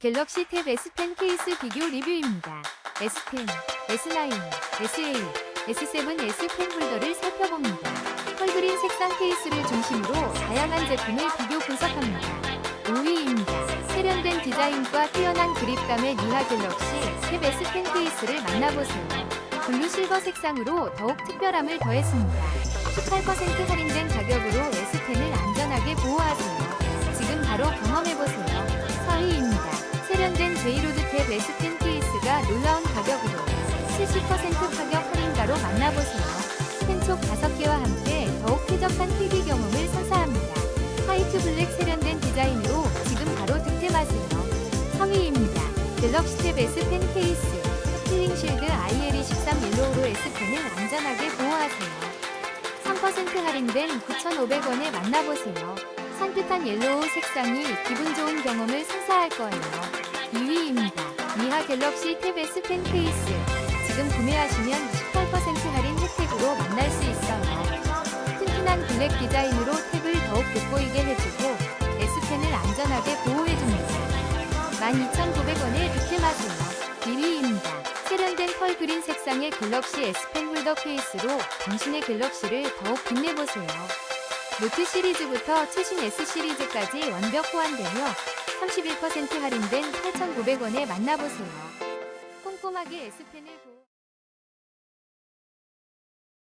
갤럭시 탭 S펜 케이스 비교 리뷰입니다. S10, S9, S8, S7, S펜 홀더를 살펴봅니다. 펄그린 색상 케이스를 중심으로 다양한 제품을 비교 분석합니다. 5위입니다. 세련된 디자인과 뛰어난 그립감의 미하 갤럭시 탭 S펜 케이스를 만나보세요. 블루 실버 색상으로 더욱 특별함을 더했습니다. 18% 할인된 가격 제이로드 탭 S펜 케이스가 놀라운 가격으로 70% 가격 할인가로 만나보세요. 펜촉 5개와 함께 더욱 쾌적한 TV 경험을 선사합니다. 화이트 블랙 세련된 디자인으로 지금 바로 득템하세요. 3위입니다. 갤럭시 탭 S펜 케이스 힐링 실드 IL23 옐로우로 S펜을 안전하게 보호하세요. 3% 할인된 9,500원에 만나보세요. 산뜻한 옐로우 색상이 기분 좋은 경험을 선사할 거예요. 2위 갤럭시 탭 S펜 케이스. 지금 구매하시면 18% 할인 혜택으로 만날 수 있어요. 튼튼한 블랙 디자인으로 탭을 더욱 돋보이게 해주고 S펜을 안전하게 보호해줍니다. 12,900원에 득템하세요. 1위입니다. 세련된 펄 그린 색상의 갤럭시 S펜 홀더 케이스로 당신의 갤럭시를 더욱 빛내보세요. 노트 시리즈부터 최신 S 시리즈까지 완벽 호환되며 31% 할인된 8,900원에 만나보세요. 꼼꼼하게 S펜을